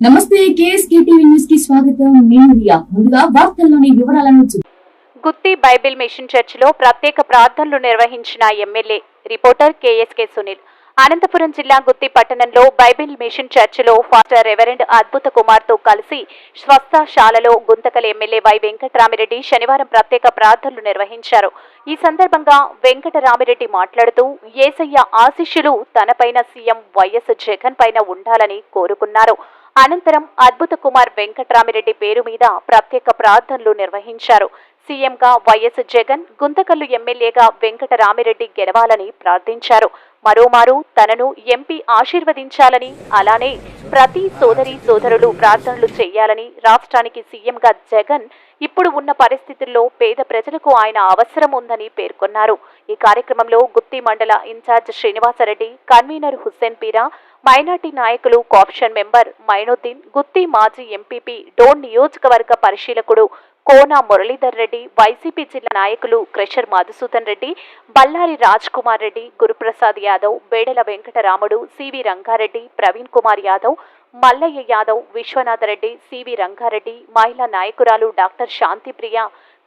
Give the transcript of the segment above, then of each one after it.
నమస్తే KSK TV న్యూస్కి స్వాగతం. నేను రియా. ముందుగా వార్తల్లోని వివరాలను గుత్తి బైబిల్ మిషన్ చర్చిలో ప్రత్యేక ప్రార్థనలు నిర్వహించిన MLA reporter KSK Sunil. Anantapur జిల్లా గుత్తి పట్టణంలో బైబిల్ మిషన్ చర్చిలో ఫాస్టర్ రెవరెండ్ అద్భుత కుమార్తో కలిసి స్వస్థశాలలో గుంతకల్ ఎమ్మెల్యే వై వెంకటరామిరెడ్డి శనివారం ప్రత్యేక ప్రార్థనలు నిర్వహించారు. ఈ సందర్భంగా వెంకటరామిరెడ్డి మాట్లాడుతూ ఏసయ్య ఆశిష్యులు తనపైన సీఎం వైఎస్ జగన్ పైన ఉండాలని కోరుకున్నారు. అనంతరం అద్భుత కుమార్ వెంకట్రామిరెడ్డి పేరు మీద ప్రత్యేక ప్రార్థనలు నిర్వహించారు. సీఎంగా వైఎస్ జగన్ గుంతకల్లు ఎమ్మెల్యేగా వెంకటరామిరెడ్డి గెలవాలని ప్రార్థించారు. మరోమారు తనను ఎంపీ ఆశీర్వదించాలని అలానే ప్రతి సోదరి సోదరులు ప్రార్థనలు చేయాలని రాష్ట్రానికి సీఎంగా జగన్ ఇప్పుడు ఉన్న పరిస్థితుల్లో పేద ప్రజలకు ఆయన అవసరం ఉందని పేర్కొన్నారు. ఈ కార్యక్రమంలో గుత్తి మండల in charge Srinivasreddy convener Hussain Peera minority నాయకులు కాప్షన్ మెంబర్ మైనుద్దీన్ గుత్తి మాజీ ఎంపీపీ డోన్ నియోజకవర్గ పరిశీలకుడు కోన మురళీధర్ రెడ్డి వైసీపీ జిల్లా నాయకులు crusher Madhusudan Reddy Ballari Raj Kumar Reddy Guruprasad Yadav Bedala Venkataramudu CV Rangareddy Praveen Kumar Yadav Mallaiah Yadav Viswanatha Reddy CV Rangareddy మహిళా నాయకురాలు doctor Shantipriya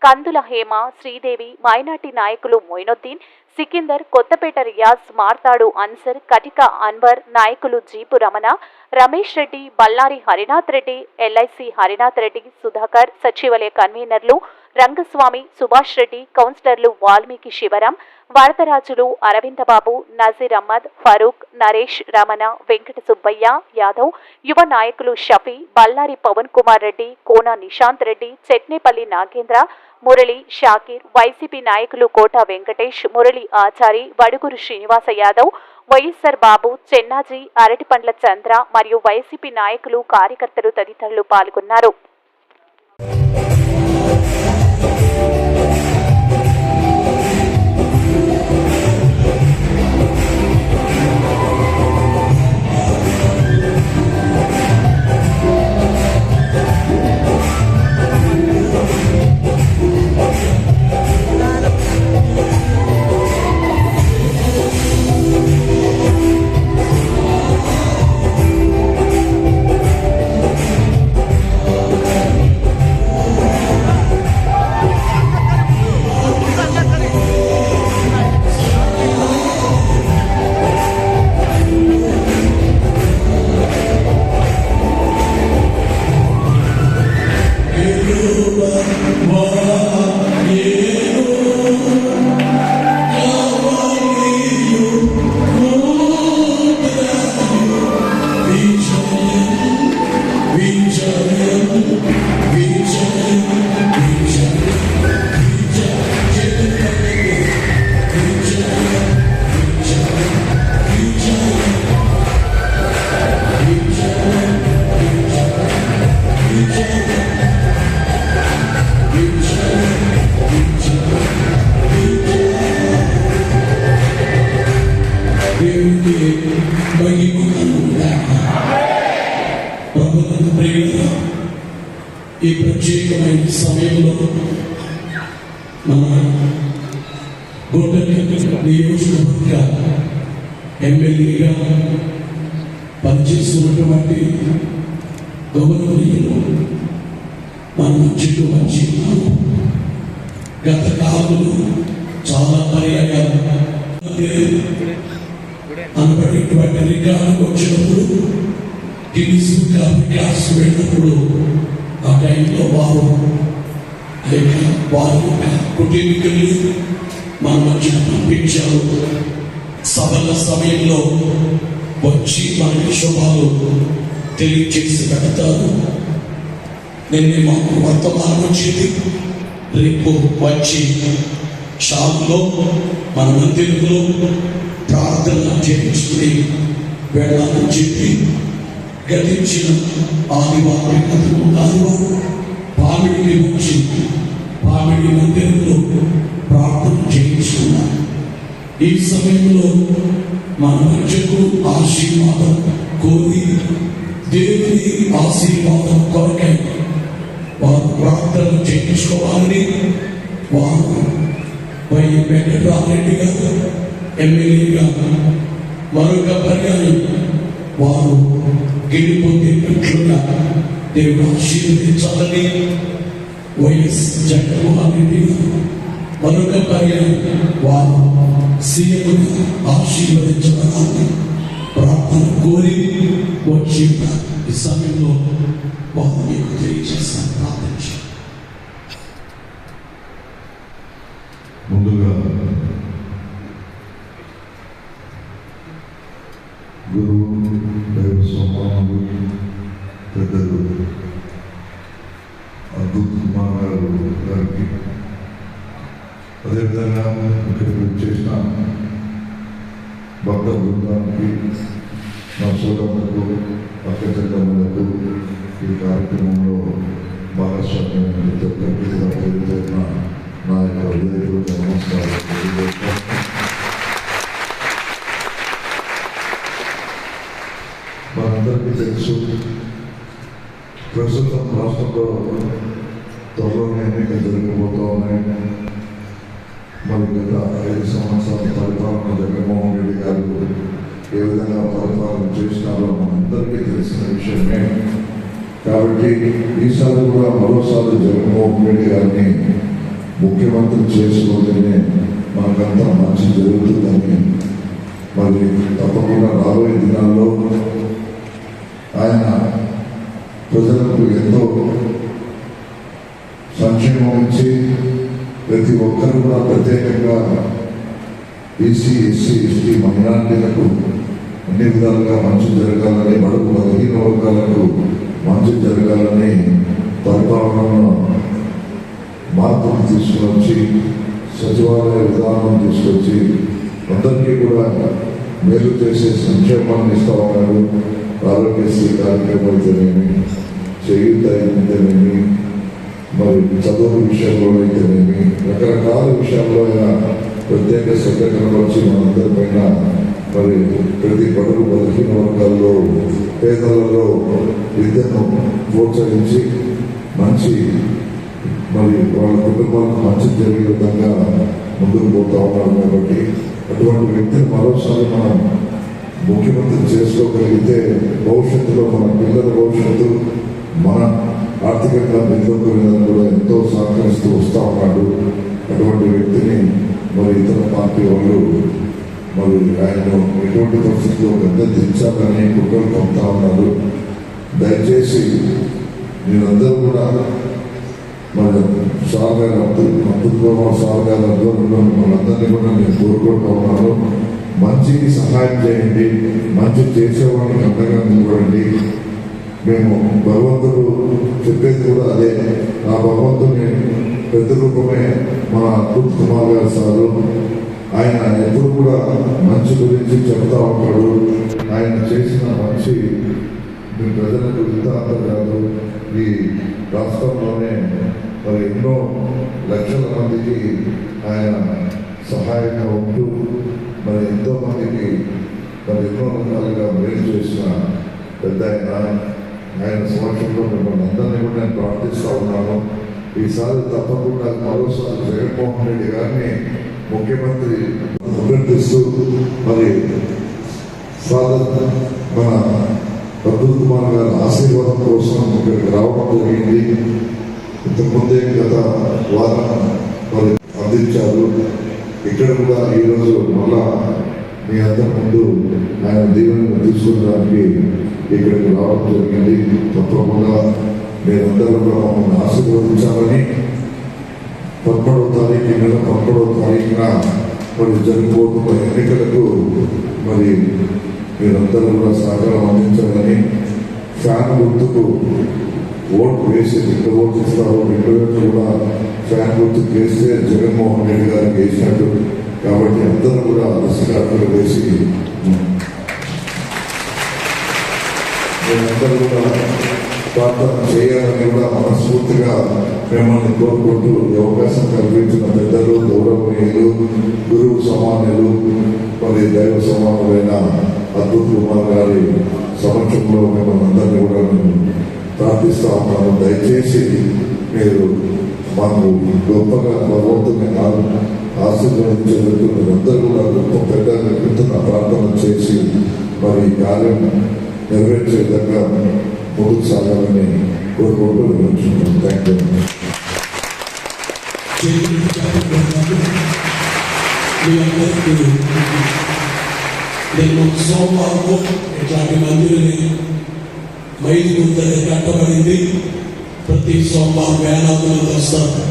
Kandula Hema Sridevi minority నాయకులు మొయినుద్దీన్ సికిందర్ కొత్తపేట రియాజ్ మార్తాడు అన్సర్ కటిక అన్వర్ నాయకులు జీపు రమణ రమేష్ రెడ్డి బల్లారి హరినాథ్ రెడ్డి ఎల్ఐసి హరినాథ్ రెడ్డి సుధాకర్ సచివాలయ కన్వీనర్లు రంగస్వామి సుభాష్ రెడ్డి కౌన్సిలర్లు వాల్మీకి శివరాం వరదరాజులు అరవిందబాబు నజీర్ అహ్మద్ ఫరూక్ నరేష్ రమణ వెంకట సుబ్బయ్య యాదవ్ యువ నాయకులు షఫీ బల్లారి పవన్ కుమార్ రెడ్డి కోన నిశాంత్ రెడ్డి చెట్నేపల్లి నాగేంద్ర మురళి షాకీర్ వైసీపీ నాయకులు కోట వెంకటేష్ మురళి ఆచారి వడుగురు శ్రీనివాస యాదవ్ వైఎస్ఆర్ బాబు చెన్నాజీ అరటిపండ్ల చంద్ర మరియు వైసీపీ నాయకులు కార్యకర్తలు తదితరులు పాల్గొన్నారు. సమయంలో మన గోడలి నియోజకవర్గ ఎమ్మెల్యేగా పనిచేస్తున్నటువంటి గౌరవనీయులు మన మధ్యకు వచ్చి గత కాలంలో చాలా పర్యాయాలు అనబడేటువంటి రికార్డు వచ్చినప్పుడు గిన్నీస్ క్లాస్ వెళ్ళినప్పుడు ఆ టైంలో వారు ఆ వారు కుటుంబీకులు మన మధ్య పంపించారు సభల సమయంలో వచ్చి మనకి శుభాలు తెలియజేసి పెడతారు. నిన్న మాకు వర్తమానం వచ్చింది. రేపు వచ్చి షాపులో మన మందిరంలో ప్రార్థన చేయించుకుని వెళ్ళాలని చెప్పి గతించిన ఆదివారం ఆదివారం. పామిడిని వచ్చి పామిడి మందిరంలో ప్రార్థన చేయించుకున్నాను. ఈ సమయంలో మన మధ్యకు ఆశీర్వాదం కోరి దేవుని ఆశీర్వాదం కొరకై వారు ప్రార్థన చేయించుకోవాలని వారు వై వెంకటరామరెడ్డి గారు ఎమ్మెల్యేగా మరొక పర్యాయం వారు గెలిపొందేటట్లుగా దేవుడు ఆశీర్వదించాలని వైఎస్ జగన్మోహన్ రెడ్డి గారు మరొక పర్యాయం వారు సీఎంను ఆశీర్వదించడానికి ప్రార్థన కోరి వచ్చి ఈ సమయంలో వారు మీకు తెలియజేస్తాను ప్రార్థించారు ముందుగా గురువు దైవ సమానులు పెద్దలు అద్భుత కుమార్ గారు గారికి అదేవిధంగా ఇక్కడికి వచ్చేసిన భక్త బృందానికి నా సోదరులకు పక్క చెల్లెమ్మలకు ఈ కార్యక్రమంలో భాగస్వామ్యం ప్రతి ఒక్కరికి కూడా తెలియజేసిన నా యొక్క హృదయపూర్వక నమస్కారం మనందరికీ తెలుసు ప్రస్తుతం రాష్ట్రంలో త్వరలోనే ఎన్నికలు జరగబోతూ ఉన్నాయి మరి గత ఐదు సంవత్సరాల పరిపాలన జగన్మోహన్ రెడ్డి గారు ఏ విధంగా పరిపాలన చేసినారో మనందరికీ తెలిసిన విషయమే. కాబట్టి ఈసారి కూడా మరోసారి జగన్మోహన్ రెడ్డి గారిని ముఖ్యమంత్రి చేసుకుంటేనే మనకంతా మంచి జరుగుతుంది. ప్రజలకు ఎంతో సంక్షేమం ఇచ్చి ప్రతి ఒక్కరు కూడా ప్రత్యేకంగా బీసీ ఎస్సీ ఎస్టీ మైనార్టీలకు అన్ని విధాలుగా మంచి జరగాలని బడుగు బలహీన వర్గాలకు మంచి జరగాలని పరిపాలనను మార్పులు తీసుకొచ్చి సచివాలయ విధానం తీసుకొచ్చి అందరికీ కూడా మేలు చేసే సంక్షేమాన్ని ఇస్తా ఉన్నారు ఆరోగ్యశ్రీ కార్యక్రమం అయితేనేమి చేయూత మరి చదువు విషయంలో అయితేనేమి రకరకాల విషయాల్లో అయినా ప్రత్యేక శ్రద్ధ కనబరిచి మనందరిపైన మరి ప్రతి పడుగు బలహీన వర్గాల్లో పేదలలో విద్యను ప్రోత్సహించి మంచి మరి వాళ్ళ కుటుంబాలకు మంచి జరిగే విధంగా ముందుకు పోతా ఉన్నారు కాబట్టి అటువంటి వ్యక్తిని మరోసారి మనం ముఖ్యమంత్రి చేసుకోగలిగితే భవిష్యత్తులో మన పిల్లల భవిష్యత్తు మన ఆర్థికంగా నిలదొక్కునేదని కూడా ఎంతో సహకరిస్తూ వస్తూ ఉన్నాడు. అటువంటి వ్యక్తిని మరి ఇతర పార్టీ వాళ్ళు మరి ఆయన ఎటువంటి పరిస్థితుల్లో పెద్ద దించాలని కుట్రలు పంపుతా ఉన్నారు. దయచేసి మీరందరూ కూడా మరి సార్ గారు అబ్దుల్ అబ్దుల్ కుమార్ సార్ గారు ఆధ్వర్యంలో మనందరినీ కూడా నేను కోరుకుంటూ ఉన్నాను. మంచికి సహాయం చేయండి. మంచి చేసేవాళ్ళకి అండగా నిలబడండి మేము భగవంతుడు చెప్పేది కూడా అదే. ఆ భగవంతుని పెద్ద రూపమే మన అద్భుత్ కుమార్ గారు సారు. ఆయన ఎప్పుడు కూడా మంచి గురించి చెప్తా ఉంటాడు. ఆయన చేసిన మంచి మీ ప్రజలకు ఇంత కాదు ఈ రాష్ట్రంలోనే మరి ఎన్నో లక్షల మందికి ఆయన సహాయంగా ఉంటూ మరి ఎంతో మందికి మరి ఎన్నో రకాలుగా మేలు చేసిన పెద్ద ఆయన. ఆయన సమక్షంలో మిమ్మల్ని అందరినీ కూడా నేను ప్రార్థిస్తూ ఉన్నాను. ఈసారి తప్పకుండా మరోసారి జగన్మోహన్ రెడ్డి గారిని ముఖ్యమంత్రి అభ్యర్థిస్తూ మరి ఫాదర్ మన అబ్దుల్ కుమార్ గారి ఆశీర్వాదం కోసం ఇక్కడికి రావడం జరిగింది. ఇంతకుముందే గత వారం మరి అందించారు. ఇక్కడ కూడా ఈరోజు మళ్ళా మీ అందరి ముందు ఆయన దీవెనలు తీసుకోవడానికి ఇక్కడికి రావడం జరిగింది. తప్పకుండా మీరందరూ కూడా మమ్మల్ని ఆశీర్వదించాలని పదమూడవ తారీఖు నెల పదమూడవ తారీఖున మరి జరగబోతున్న ఎన్నికలకు మరి మీరందరూ కూడా సహకారం అందించాలని ఫ్యాన్ గుర్తుకు ఓటు వేసి ఎంత ఓటు ఇస్తారో రెండు కూడా ఫ్యాన్ గుర్తుకు వేస్తే జగన్మోహన్ రెడ్డి గారికి వేసినట్టు కాబట్టి అందరూ కూడా అలసికారులు వేసి మీరందరూ కూడా ప్రార్థన చేయాలని కూడా మనస్ఫూర్తిగా మిమ్మల్ని కోరుకుంటూ ఈ అవకాశం కల్పించిన పెద్దలు గౌరవనీయులు గురువు సమానులు మరి దైవ సమానులైన అద్భుత కుమార్ గారి సమక్షంలో మిమ్మల్ని అందరినీ కూడా మేము ప్రార్థిస్తా ఉన్నాము. దయచేసి మీరు మాకు గొప్పగా భగవంతుని ఆ- ఆశీర్వదించేందుకు మీరందరూ కూడా గొప్ప పెద్ద ప్రార్థన చేసి మరి కార్యం నెరవేర్చే విధంగా ముందుకు సాగాలని కోరుకుంటూ వివరించుకుంటాం థ్యాంక్ యూ నేను సోమవారం ఇట్లాంటి మందిరని మైలు ముందర కట్టబడింది ప్రతి సోమవారం వేలాదులు వస్తారు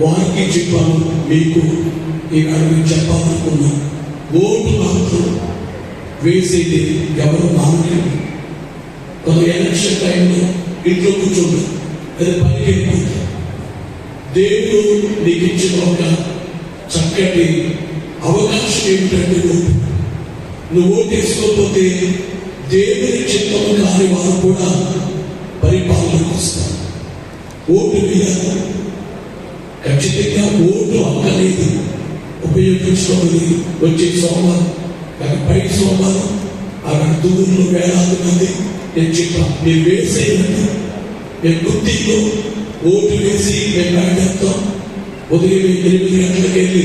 వారికి చెప్పాను మీకు ఈ అడుగు చెప్పాలనుకున్నాను ఓటు మాత్రం వేసేది ఎవరు మానలేదు కొంత ఎలక్షన్ టైంలో ఇంట్లో కూర్చోండి. అది పనికి వెళ్ళిపోతుంది దేవుడు నీకు ఇచ్చిన ఒక చక్కటి అవకాశం ఏమిటంటే ఓటు. నువ్వు ఓటేసుకోకపోతే దేవుని చిత్తము కాని వారు కూడా పరిపాలనకు వస్తారు. ఓటు వేయాలి ఖచ్చితంగా ఓటు అక్కలేదు ఉపయోగించుకోవాలి వచ్చే సోమవారం కానీ పై సోమవారం అక్కడ దూరంలో వేలాది మంది. నేను చెప్పాను మీరు వేసేయండి మేము గుర్తిలో ఓటు వేసి మేము బయటెత్తాం ఉదయం ఎనిమిది గంటలకు వెళ్ళి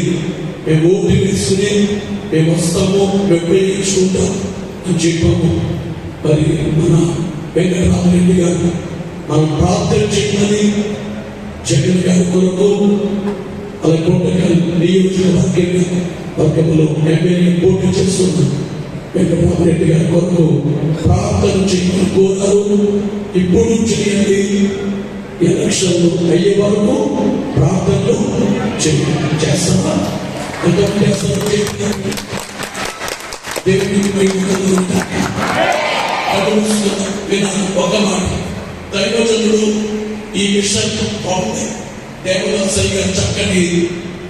మేము ఓటు వేసుకుని మేము వస్తాము మేము ప్రయోగించుకుంటాం అని చెప్పాము. మరి మన వెంకటరామరెడ్డి గారు మనం ప్రార్థన చేయమని జగన్ గారి కొరకు అలా కోటగారి నియోజకవర్గ వర్గంలో ఎమ్మెల్యే పోటీ చేస్తున్నారు. వెంకటరామ రెడ్డి గారి కొరకు ప్రార్థన చేయమని కోరారు ఇప్పుడు చేయండి. ఎలక్షన్లు అయ్యే వరకు ప్రార్థనలు చేస్తామా? ఎంతమంది చేస్తారో చేయండి. వినాలి ఒక మాట. దైవజనుడు ఈ విషయం బాగుంది దేవదాసరి చక్కని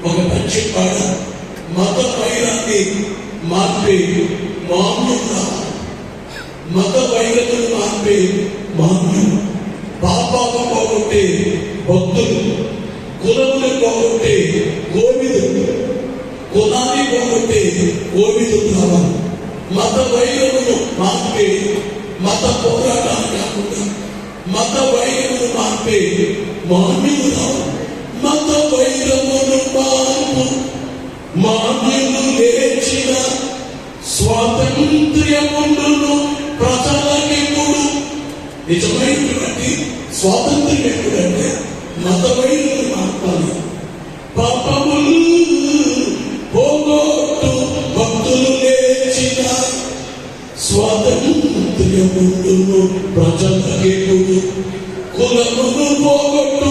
ఒక మంచి పాట మత వైరాన్ని మార్పే మామూలు రావాలి మత వైరతను మార్పే మాన్యులు. పాపాలు పోగొట్టే భక్తులు కులములు పోగొట్టే కోవిదులు కులాన్ని పోగొట్టే కోవిదులు రావాలి మత వైరమును మార్పే మత పోరాటాలు కాకుండా మత వైరమును మార్పే మాన్యులు రావాలి మత వైరమును మార్పు మాన్యులు లేచిన స్వాతంత్ర్యముండును ప్రజలకెప్పుడు? నిజమైనటువంటి స్వాతంత్ర్యం ఎప్పుడంటే మతమైనది మార్పాలి పాపములు పోగొట్టు భక్తులు లేచిన స్వాతంత్ర్యముండును ప్రజలకెప్పుడు? కులమును పోగొట్టు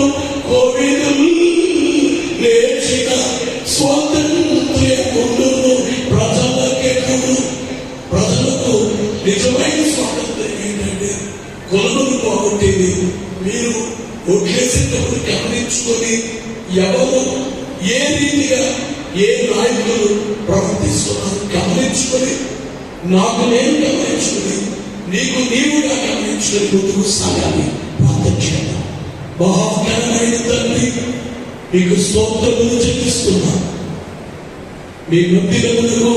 గమనించుకొని నాకు నేను గమనించుకొని నీకు నీవుగా గమనించుకొని ముందుకు సాగాలి. ప్రార్థన చేద్దాం మహాకరమైన తండ్రి మీకు స్తోత్రములు చెల్లిస్తున్నా. మీ మందిరములకు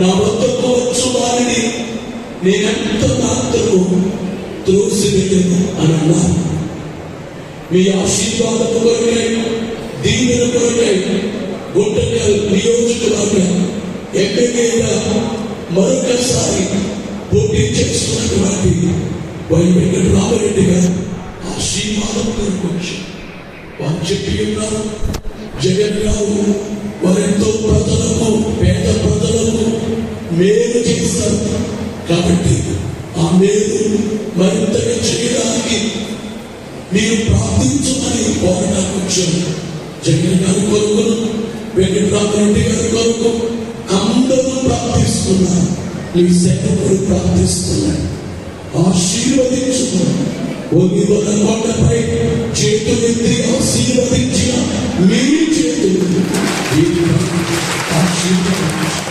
నా వద్దకు వచ్చు వారిని. నేనెంత మాత్రము త్రోసివేయను అని అన్నాను మీ ఆశీర్వాదము కొరకై దీవెన కొరకై గుంటకల్ నియోజకవర్గం ఎమ్మెల్యేగా మరొకసారి పోటీ చేస్తున్నటువంటి వై వెంకటరామరెడ్డి గారు ఆశీర్వాదం కొరకు వారు చెప్పి ఉన్నారు జగన్ గారు వారెంతో ప్రజలకు పేద ప్రజలకు మేలు చేస్తారు కాబట్టి ఆ మేలు మరింతగా చేయడానికి మీరు ప్రార్థించమని కోరడానికి వచ్చాను జగన్ గారు కొరకు వెంకటరామరెడ్డి గారి కొరకు ప్రార్థిస్తున్నారు నీ సేవకుడు ప్రార్థిస్తున్నాడు ఆశీర్వదించుకున్నాడు ఒలివల కొండపై చేతులెత్తి ఆశీర్వదించిన మీ చేతులు మీరు ఆశీర్వదించు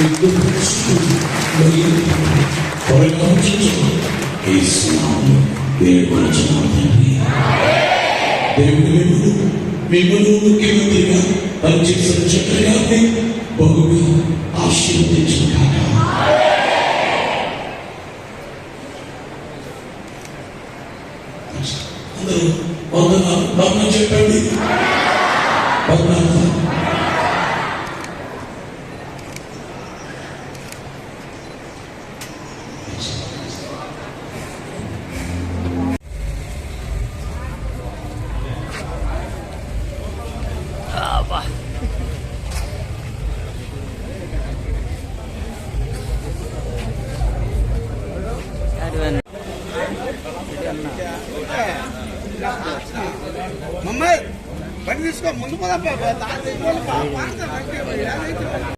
ఇద్దరు మరియు త్వరగా ఈ స్నానం వేడుకొనుచున్నాం తండ్రి దేవుడి మిమ్మల్ని మిమ్మల్ని ముఖ్యమంత్రిగా పనిచేసిన చక్రయాన్ని బహుగా shielded together. ഒന്ന് ഒന്ന് പതിനഞ്ച് പതിനാറ്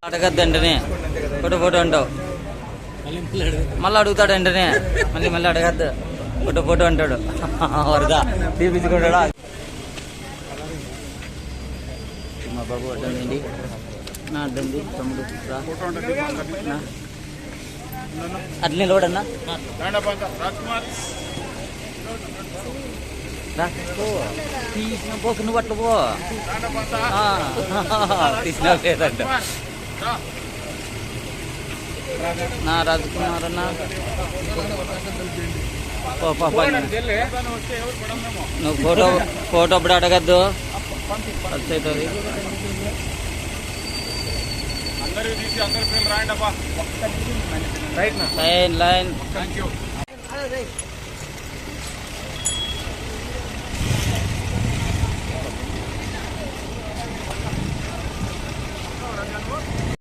అడగద్దు వెంటనే ఫోటో ఫోటో అంటావు. మళ్ళీ అడుగుతాడు వెంటనే మళ్ళీ మళ్ళీ అడగద్దు. ఫోటో ఫోటో అంటాడు. వరదా. తీపించుకుంటాడా మా బాబు అడ్డండి నా అడ్డండి తమ్ముడు రా నా. అట్లా నిలబడన్నా రా పో తీసిన పోకు నువ్వు అట్లా పో తీసిన లేదంట నా రాజకుమార్ అన్న పో, పో, పో. నువ్వు ఫోటో ఫోటో అప్పుడు అడగద్దు ఖర్చు అవుతుంది లైన్ లైన్